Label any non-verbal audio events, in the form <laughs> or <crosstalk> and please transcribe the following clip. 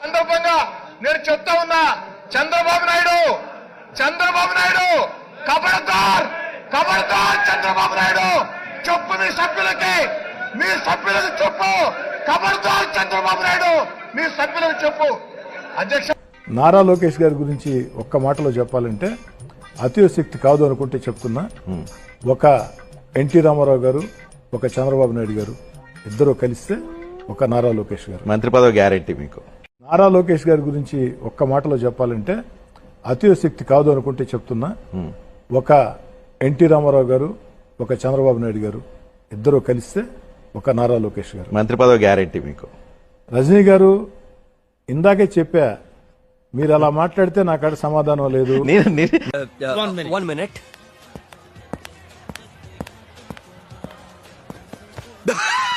సందర్భంగా నేను చెప్తా ఉన్నా చంద్రబాబు నాయుడు చంద్రబాబు నాయుడు కబడతార్ కబడతార్ చంద్రబాబు నాయుడు. చెప్పు మీ సభ్యులకి మీ సభ్యులకు చెప్పు. కబడతార్ చంద్రబాబు నాయుడు. మీ సభ్యులకు చెప్పు. అధ్యక్ష నారా లోకేష్ గారి గురించి ఒక్క మాటలో చెప్పాలంటే అతిశక్తి కాదు అనుకుంటే చెప్తున్నా. ఒక ఎన్టీ రామారావు గారు ఒక చంద్రబాబు నాయుడు గారు ఇద్దరు కలిస్తే ఒక నారా లోకేష్ గారు. మంత్రి పదవి గ్యారెంటీ మీకు. నారా లోకేష్ గారి గురించి ఒక్క మాటలో చెప్పాలంటే అతిశక్తి కాదు అనుకుంటే చెప్తున్నా. ఒక ఎన్టీ రామారావు గారు ఒక చంద్రబాబు నాయుడు గారు ఇద్దరు కలిస్తే ఒక నారా లోకేష్ గారు. మంత్రి పదవి గ్యారెంటీ మీకు. రజనీ గారు ఇందాకే చెప్పా మీరు అలా మాట్లాడితే నాకాడ సమాధానం లేదు. <laughs> నేను నేను- <laughs>